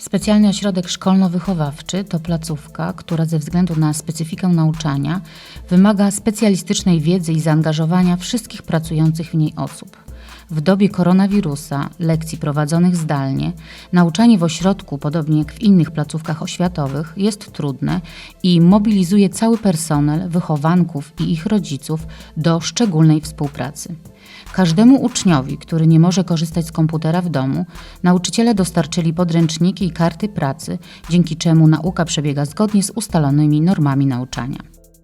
Specjalny ośrodek szkolno-wychowawczy to placówka, która ze względu na specyfikę nauczania wymaga specjalistycznej wiedzy i zaangażowania wszystkich pracujących w niej osób. W dobie koronawirusa, lekcji prowadzonych zdalnie, nauczanie w ośrodku, podobnie jak w innych placówkach oświatowych, jest trudne i mobilizuje cały personel, wychowanków i ich rodziców do szczególnej współpracy. Każdemu uczniowi, który nie może korzystać z komputera w domu, nauczyciele dostarczyli podręczniki i karty pracy, dzięki czemu nauka przebiega zgodnie z ustalonymi normami nauczania.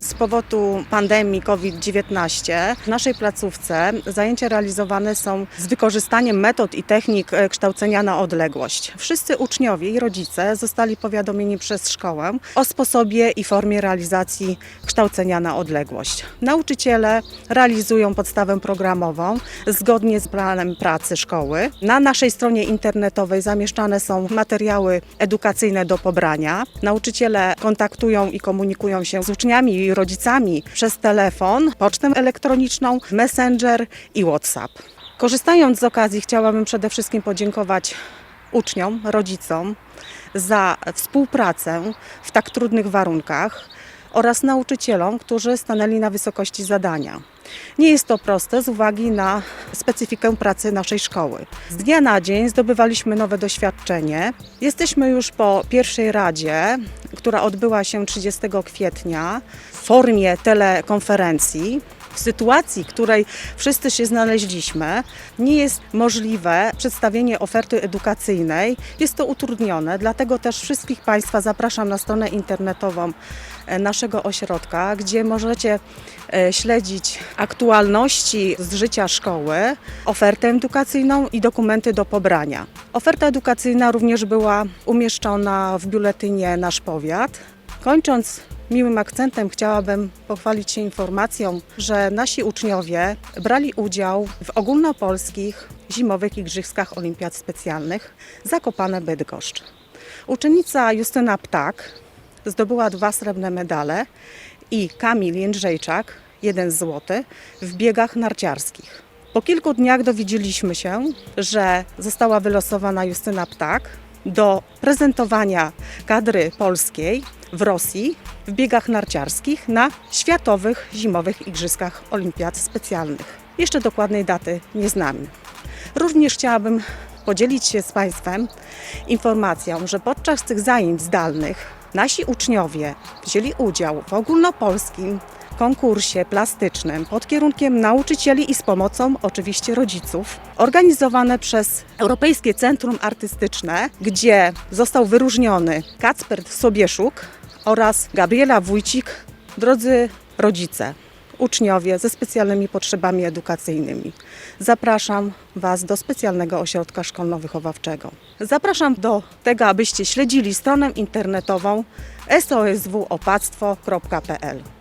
Z powodu pandemii COVID-19 w naszej placówce zajęcia realizowane są z wykorzystaniem metod i technik e, kształcenia na odległość. Wszyscy uczniowie i rodzice zostali powiadomieni przez szkołę o sposobie i formie realizacji kształcenia na odległość. Nauczyciele realizują podstawę programową zgodnie z planem pracy szkoły. Na naszej stronie internetowej zamieszczane są materiały edukacyjne do pobrania. Nauczyciele kontaktują i komunikują się z uczniami i rodzicami przez telefon, pocztę elektroniczną, Messenger i WhatsApp. Korzystając z okazji, chciałabym przede wszystkim podziękować uczniom, rodzicom za współpracę w tak trudnych warunkach oraz nauczycielom, którzy stanęli na wysokości zadania. Nie jest to proste z uwagi na specyfikę pracy naszej szkoły. Z dnia na dzień zdobywaliśmy nowe doświadczenie. Jesteśmy już po pierwszej radzie, która odbyła się 30 kwietnia w formie telekonferencji. W sytuacji, w której wszyscy się znaleźliśmy, nie jest możliwe przedstawienie oferty edukacyjnej. Jest to utrudnione, dlatego też wszystkich Państwa zapraszam na stronę internetową e, naszego ośrodka, gdzie możecie e, śledzić aktualności z życia szkoły, ofertę edukacyjną i dokumenty do pobrania. Oferta edukacyjna również była umieszczona w biuletynie Nasz Powiat. Kończąc miłym akcentem chciałabym pochwalić się informacją, że nasi uczniowie brali udział w ogólnopolskich zimowych igrzyskach olimpiad specjalnych Zakopane Bydgoszcz. Uczennica Justyna Ptak zdobyła dwa srebrne medale i Kamil Jędrzejczak jeden złoty w biegach narciarskich. Po kilku dniach dowiedzieliśmy się, że została wylosowana Justyna Ptak do prezentowania kadry polskiej w Rosji w biegach narciarskich na Światowych Zimowych Igrzyskach Olimpiad Specjalnych. Jeszcze dokładnej daty nie znamy. Również chciałabym podzielić się z Państwem informacją, że podczas tych zajęć zdalnych nasi uczniowie wzięli udział w ogólnopolskim konkursie plastycznym pod kierunkiem nauczycieli i z pomocą oczywiście rodziców, organizowane przez Europejskie Centrum Artystyczne, gdzie został wyróżniony Kacper Sobieszuk oraz Gabriela Wójcik, drodzy rodzice uczniowie ze specjalnymi potrzebami edukacyjnymi. Zapraszam Was do specjalnego ośrodka szkolno-wychowawczego. Zapraszam do tego, abyście śledzili stronę internetową soswopactwo.pl.